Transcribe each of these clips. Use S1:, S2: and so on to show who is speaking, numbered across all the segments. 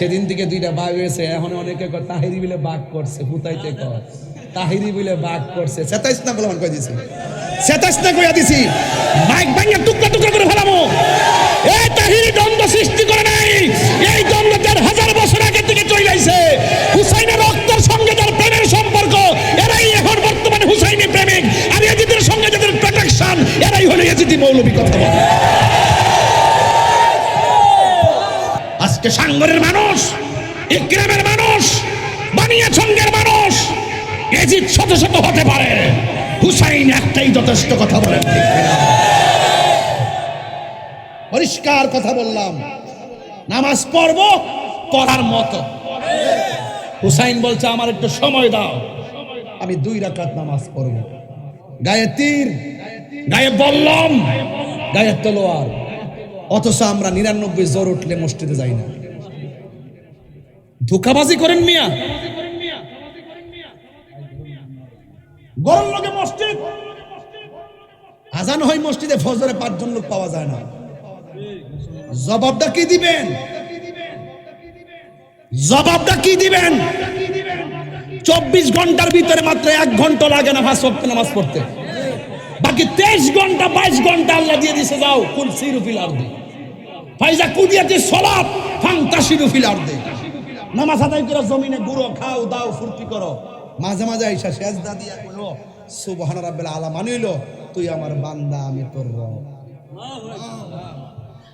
S1: সেদিন থেকে দুইটা বাঘ হয়েছে, এখন অনেকে কয়, তাহিরি বিলে বাঘ করছে, হুতাইতে কর তাহিরি বিলে বাঘ করছে। সেতাইশ না বলে কই দিছি সেতাইশ না কইয়া দিছি,
S2: মাইক ভাঙে টুকরা টুকরা করে ফেলামো এই তাহিরি, দ্বন্দ্ব সৃষ্টি করে নাই। এই দ্বন্দ্ব দেড় হাজার বছর আগে থেকে চলে আইছে। হুসাইনের রক্তের সঙ্গে যার প্রেমের সম্পর্ক, এরাই এখন বর্তমানে হুসাইনি প্রেমিক। আর এজিদের সঙ্গে যাদের প্রোটেকশন এরাই হলো এজিদি মৌলবী কথা বলে। আজকে সাঙ্গরের মানুষ, ইকরামের মানুষ, বানিয়া সঙ্গের মানুষ, এজিদ শত শত হতে পারে। হুসাইন একটাই যথেষ্ট কথা বলেন পরিষ্কার কথা বললাম। নামাজ পড়ব পড়ার মতো। হুসাইন বলছে, আমার একটু সময় দাও।
S1: আমি দুই রাকাত নামাজ পড়ব। গায়ে তীর,
S2: গায়ে বললাম,
S1: গায়ে তলোয়ার। অথচ আমরা নিরানব্বই জ্বর উঠলে মসজিদে যাই না।
S2: ধোকাবাজি করেন মিয়া। গরম লোকে মসজিদ।
S1: আজান হয় মসজিদে, ফজরে পাঁচজন লোক পাওয়া যায় না। জবাবটা কি দিবেন?
S2: জবাবটা কি দিবেন? চব্বিশ ঘণ্টার ভিতরে মাত্র এক ঘণ্টা লাগে না ওয়াক্ত নামাজ পড়তে। বাকি তেইশ ঘণ্টা, বাইশ ঘণ্টা আল্লাহ দিয়ে দিছে, যাও, কুল সিরুফিল আর দে ফাইজা কুদিয়াতে সলাপ ফাংতা সিরুফিল আর দে নামাজ আদায় করে জমিনে গুঁড়ো খাও, দাও, ফুর্তি করো।
S1: মাঝে মাঝে আইসা সেজদা দিয়া কইলো সুবহান রাব্বিল আলা মানিল তুই আমার বান্দা, আমি তোর রব।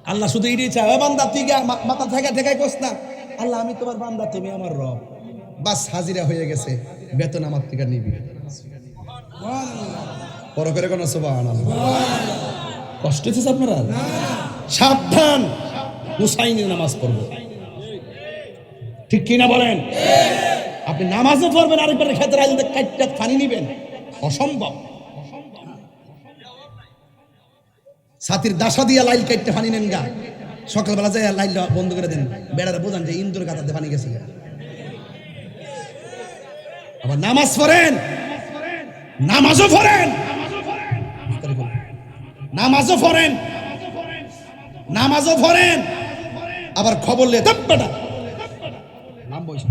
S1: আল্লাহ শুধু এটাই চায়, "এ বান্দা, তুই মাথা থেকে ঠেকাই কস না? আল্লাহ, আমি তোমার বান্দা, তুমি আমার রব। বাস হাজিরা হয়ে গেছে, বেতন আমার থেকে নিবি। বড় করে কোন সুবহান
S2: কষ্ট হচ্ছে আপনারা? সাবধান। হুসাইনের নামাজ পড়ব। ঠিক কিনা বলেন? আপনি নামাজও পড়বেন, আরেকবার ক্ষেত্রে আজ কাটটা ফানি নিবেন। অসম্ভব।
S1: সাথীর দাসা দিয়া লাইল কাটতে ফানি নেন গা। সকালবেলা যাই লাইল বন্ধ করে দেন। বেড়ারে বোঝান যে ইন্দুর কাটাতে পানি গেছে। আবার নামাজ পড়েন।
S2: নামাজও পড়েন।
S1: নামাজও পড়েন। নামাজও পড়েন, আবার খবর লে বইস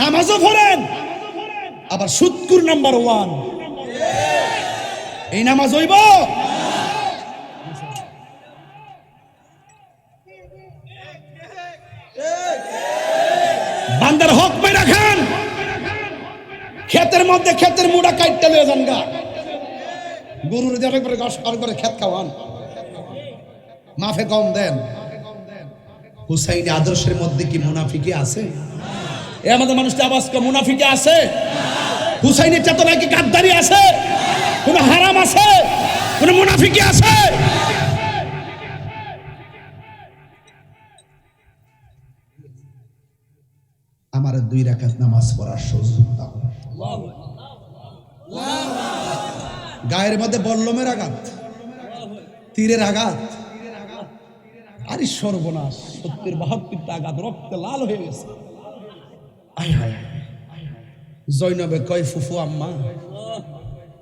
S1: নামাজও পড়েন, আবার সুৎকুর নাম্বার ওয়ান। এই নামাজ হইব?
S2: বান্দার হক পাই রাখান ক্ষেতের মধ্যে ক্ষেতের মুড়া কাটতে লয়ে যান গা।
S1: গরুর দিয়ে একবারে গাছ আর করে খেত খাওয়ান। মাফে কম দেন। হুসাইনি আদর্শের মধ্যে কি মুনাফিকি আছে?
S2: এ আমাদের মানুষটা আবাস করে মুনাফিকে আছে। হুসাইনের চেতনায় কি গাদ্দারি আছে? কোন হারাম আছে? কোন মুনাফিকি আছে?
S1: আমার দুই রাকাত নামাজ পড়ার সুযোগ দাও। গায়ের মধ্যে বল্লমের আঘাত, তীরের আঘাত, আরে সর্বনাশ,
S2: সত্যের বাহাত্তরটা আঘাত, রক্তে লাল হয়ে গেছে।
S1: হায়, জৈনবে কয় ফুফু আম্মা,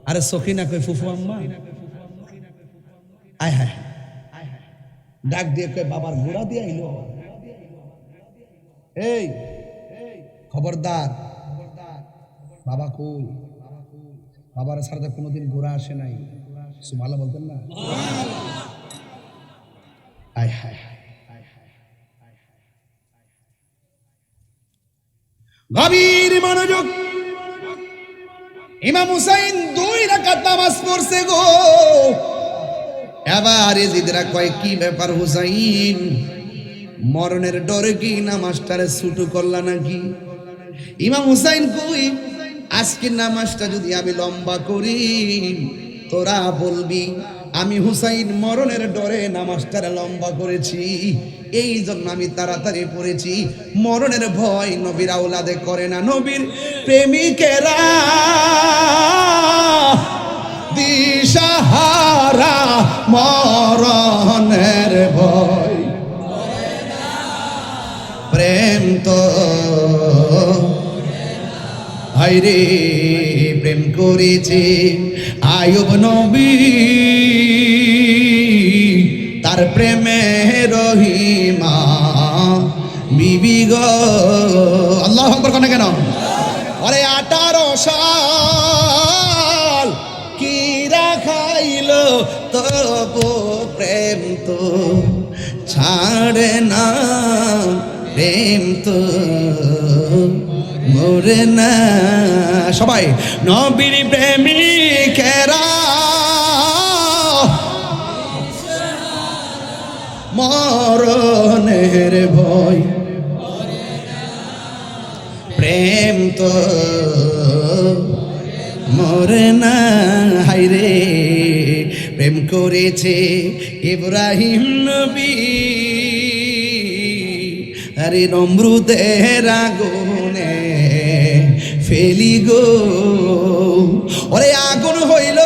S1: আরে সখিনা কয় ফুফু আম্মা। আয় হায়, ডাক দিয়ে কয় বাবার গোড়া দিয়ে আইলো। এই, খবরদার, বাবা কই? বাবার সাথে কোনোদিন ঘোরা আসে নাই। ভালো বলতেন না? গভীর মনোযোগ। ইমাম হুসাইন দুই রাকাত নামাজ পড়ছে গো। এবার এজিদরা কয়, কি ব্যাপার হুসাইন? মরণের ডরে কি? নামাজটারে ছুটু করলা নাকি? ইমাম হুসাইন কই আজকে নামাজটা যদি আমি লম্বা করি, তোরা বলবি, আমি হুসাইন মরণের ডরে নামাজটা লম্বা করেছি এই জন্য আমি তাড়াতাড়ি পড়েছি। মরণের ভয় নবীর আউলাদে করে না, নবীর প্রেমিকেরা। দিশাহারা মরণের ভয়। হাইরে প্রেম করেছে আয়ুব নবী। তার প্রেমে রহিমা, বিবি গো। আল্লাহ আকবর কেন কেন? আরে আঠারো সাল, কি রাখাইল তবু প্রেম তো? ছাড়ে না প্রেম তো। মরে না। সবাই, নবীর প্রেমিকেরা মরণের ভয়। প্রেম তো মরে না। হাইরে প্রেম করেছে ইব্রাহিম নবী। আরে নমরুদের আগুনে ফেলি গো। ওরে আগুন হইল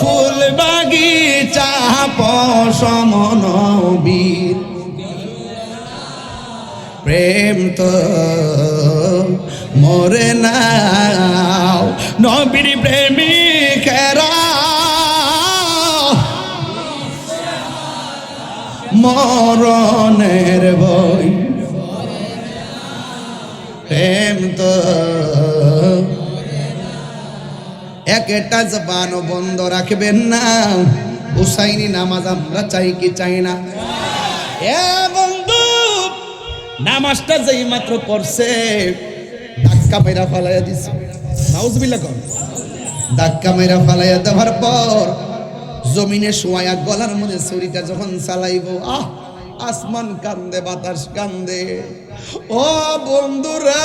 S1: ফুল বাগিচা পশমনবীর প্রেম তো মরে না নবীর প্রেমিকেরা। মরণের বই প্রেম তো। একটা জবান বন্ধ রাখবেন না। হুসাইনি নামাজ আমরা চাই কি চাই না। এ বন্ধু, নামাজটা যেই মাত্র পড়ছে, ধাক্কা মেরা ফালাইয়া দিছে। নাউজবিল্লাহ কর ধাক্কা মেরা ফালাইয়া দেওয়ার পর জমিনে শোয়া গলার মধ্যে ছুরিটা যখন চালাইব, আহ! আসমান কান্দে, বাতাস কান্দে। ও বন্ধুরা,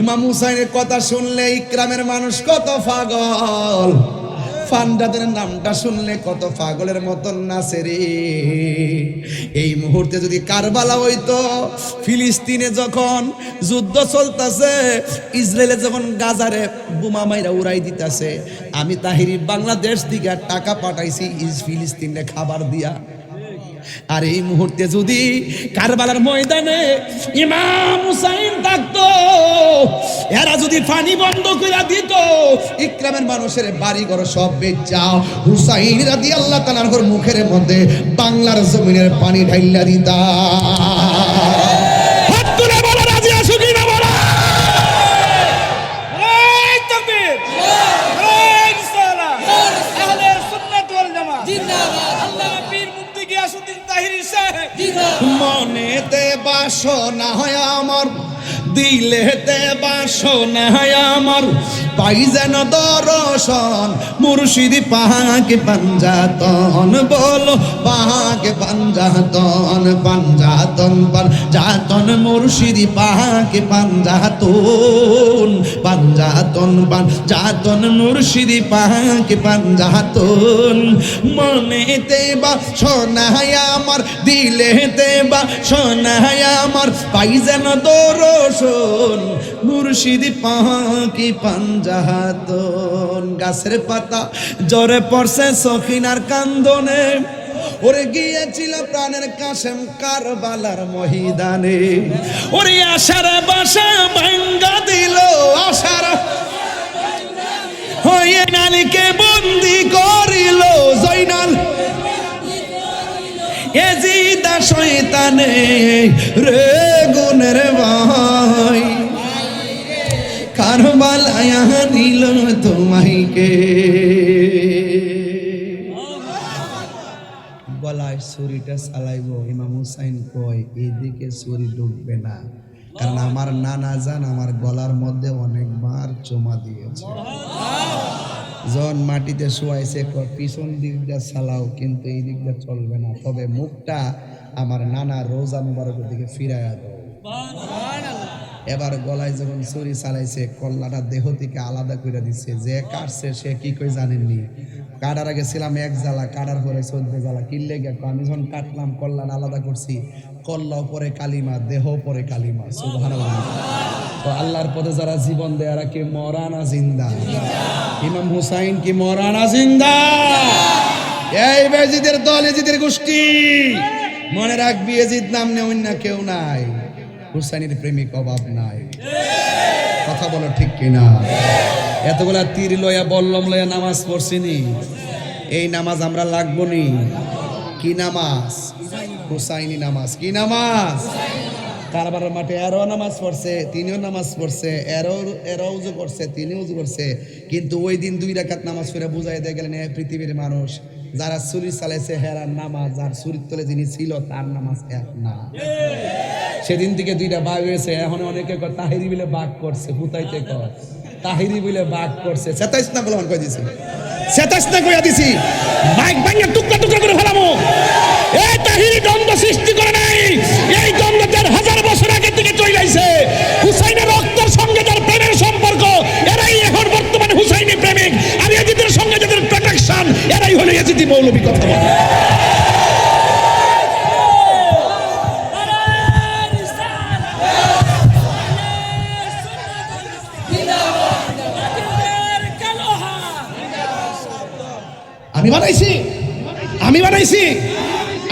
S1: ইমাম হুসাইনের কথা শুনলে ইকরামের মানুষ কত পাগল। ফান্ডাদের নামটা শুনলে কত পাগলের মতন নাচে রে। এই মুহূর্তে যদি কারবালা হইতো, ফিলিস্তিনে যখন যুদ্ধ চলতেছে, ইসরায়েলে যখন গাজারে বোমা মাইরা উড়াই দিতেছে, আমি তাহিরি বাংলাদেশ থেকে টাকা পাঠাইছি, ইস ফিলিস্তিনে খাবার দিয়া। আর এই মুহূর্তে যদি কারবালার ময়দানে ইমাম হুসাইন থাকতো, এরা যদি পানি বন্ধ করে দিত, ইকরামের মানুষের বাড়ি ঘর সব বেচাও হুসাইন রাদি আল্লাহ তালার মুখের মধ্যে বাংলার জমিনের পানি ঢাইলা দিতা দিলেতে বাসনা হয় আমার পাই যেন দর্শন, মুর্শিদি পাহাকে পাঞ্জাতন, বলো পাহাকে পাঞ্জাতন পাঞ্জাতন পাঞ্জাতন মুর্শিদি পাহাকে পাঞ্জাতন পাঞ্জাতন পাঞ্জাতন মুর্শিদি পাহাকে পাঞ্জাতন। মনেতে বা সোনায় আমার, দিলেতে বা সোনায় আমার, পাই যেন দর্শন, মুর্শিদি পাহাকি পাঞ্জাহাতন গাছের পাতা জ্বরে পড়ছে, সখিনার কান্দনে। ওরে গিয়েছিল প্রাণের কাশেম কারবালার মহিদানে। ওরে আশার বাসা ভাঙ্গা দিল, আশার হয়ে নালিকে বন্দি করিল, জয়নাল। এজিদা শয়তানে রে গুনের ভাই। কারবালায়া নিল তোমাইকে। গলায় ছুরিটা চালাইব ইমাম হুসাইন কয় এইদিকে ছুরি ঢুকবে না। কারণ আমার নানা জান আমার গলার মধ্যে অনেকবার চুমা দিয়েছে। যখন মাটিতে শোয়াইছে পিছন দিকটা চালাও, কিন্তু এই দিকটা চলবে না। তবে মুখটা আমার নানা রোজা মুবারকের দিকে ফিরাইয়া দাও। এবার গলায় যখন ছুরি চালাইছে, কল্লাটা দেহ থেকে আলাদা করে দিচ্ছে যে কাটছে সে কি কই জানেননি? কাটার আগে ছিলাম এক জ্বালা, কাটার পরে চোদ্দ জ্বালা। কিনলে গে আমি যখন কাটলাম কল্লান আলাদা করছি কল্লাও পরে কালিমা, দেহ পরে কালিমা, সুবহানাল্লাহ। তো আল্লাহর পথে যারা জীবন দেয়, এরা কি মরানা জিন্দা? ইমাম হুসাইন কি মরানা জিন্দা? এই বেজিদের দল, এজিদের গোষ্ঠী। মনে রাখবি, এজিদ নাম নেই অন্য কেউ নাই। হুসাইনের প্রেমিক অভাব নাই। কথা বলো ঠিক কিনা? এতগুলা তীর লয়া বল্লম লয়া নামাজ পড়ছিনি। এই নামাজ আমরা লাগবো নি কি নামাজ? হুসাইনি নামাজ। কি নামাজ? কারবারের মাঠে এরও নামাজ পড়ছে, তিনিও নামাজ পড়ছে, এরও এরও উজু করছে, তিনিও উজু করছে। কিন্তু ওই দিন দুই রাকাত নামাজ পড়ে বুঝাই দিয়ে গেলেন পৃথিবীর মানুষ, যারা চুরি চালাইছে হেরার নামাজ, যার চুরির তলে যিনি ছিল, তার নামাজ এক না। সেদিন থেকে দুইটা বাঘ হয়েছে এখন অনেকে তাহিরি বলে বাঘ করছে, হুতাইতে কর তাহিরি বলে বাঘ করছে। সেতাইশ না বলে কয়ে দিছি সেতাইশ না কইয়া দিছি,
S2: মাইক ভাঙে টুকরা টুকরা করে ফেলামো। এই তাহিরি দ্বন্দ্ব সৃষ্টি করে নাই। এই দ্বন্দ্ব দেড় হাজার বছর আগে থেকে চলে আইছে। হুসাইনের রক্তের সঙ্গে যার প্রেমের সম্পর্ক, এরাই এখন বর্তমানে হুসাইনি প্রেমিক। আর এজিদের সঙ্গে যাদের প্রোটেকশন এরাই হলো এজিদি মৌলবী কথা বলে আমি বানাইছি আমি বানাইছি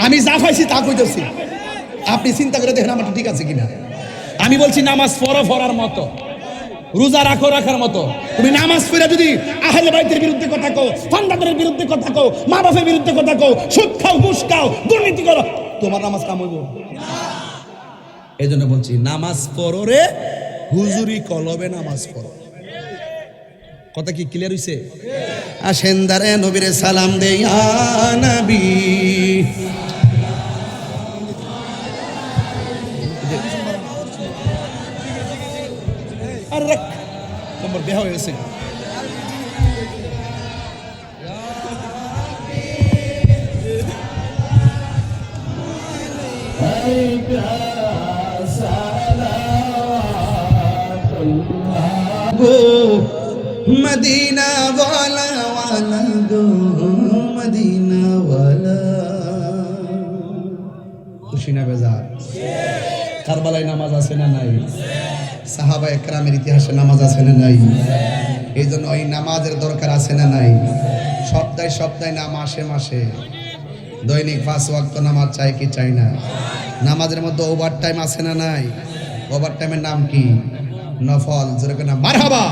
S2: আমি যা পাইছি তা কইতেছি, আপনি চিন্তা করে দেখেন আমারটা ঠিক আছে কিনা। আমি বলছি নামাজ পড়ো পড়ার মতো, রোজা রাখো রাখার মতো। তুমি নামাজ পড়ে যদি আহলে বাইতের বিরুদ্ধে কথা কও ফান্ডাদের বিরুদ্ধে কথা কও মা বাপের বিরুদ্ধে কথা কও, সুদ খাও, ঘুষ খাও, দুর্নীতি করো, তোমার নামাজ কাম হইব।
S1: এই জন্য বলছি, নামাজ পড়ো রে, হুজুরি কলবে নামাজ পড়ো।
S2: কথা কি ক্লিয়ার হইছে?
S1: আসেন দারে নবীরে সালাম দে ইয়া নবী।
S2: হয়ে গেছে।
S1: গো মদিনা সাহাবা একরামের ইতিহাসে নামাজ আছে না নাই? এই জন্য ওই নামাজের দরকার আছে না নাই? সপ্তাহে সপ্তাহে না, মাসে মাসে। দৈনিক পাঁচ ওয়াক্ত নামাজ চাই কি চাই না? নামাজের মধ্যে ওভার টাইম আছে না নাই? ওভার টাইমের নাম কি? নফল যেরকম না মারহাবা!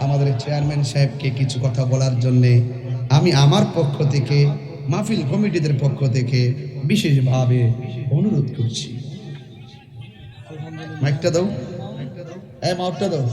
S1: আমাদের চেয়ারম্যান সাহেবকে কিছু কথা বলার জন্যে আমি আমার পক্ষ থেকে, মাহফিল কমিটিদের পক্ষ থেকে বিশেষভাবে অনুরোধ করছি। মাইকটা দাও। এই মাউটটা দাও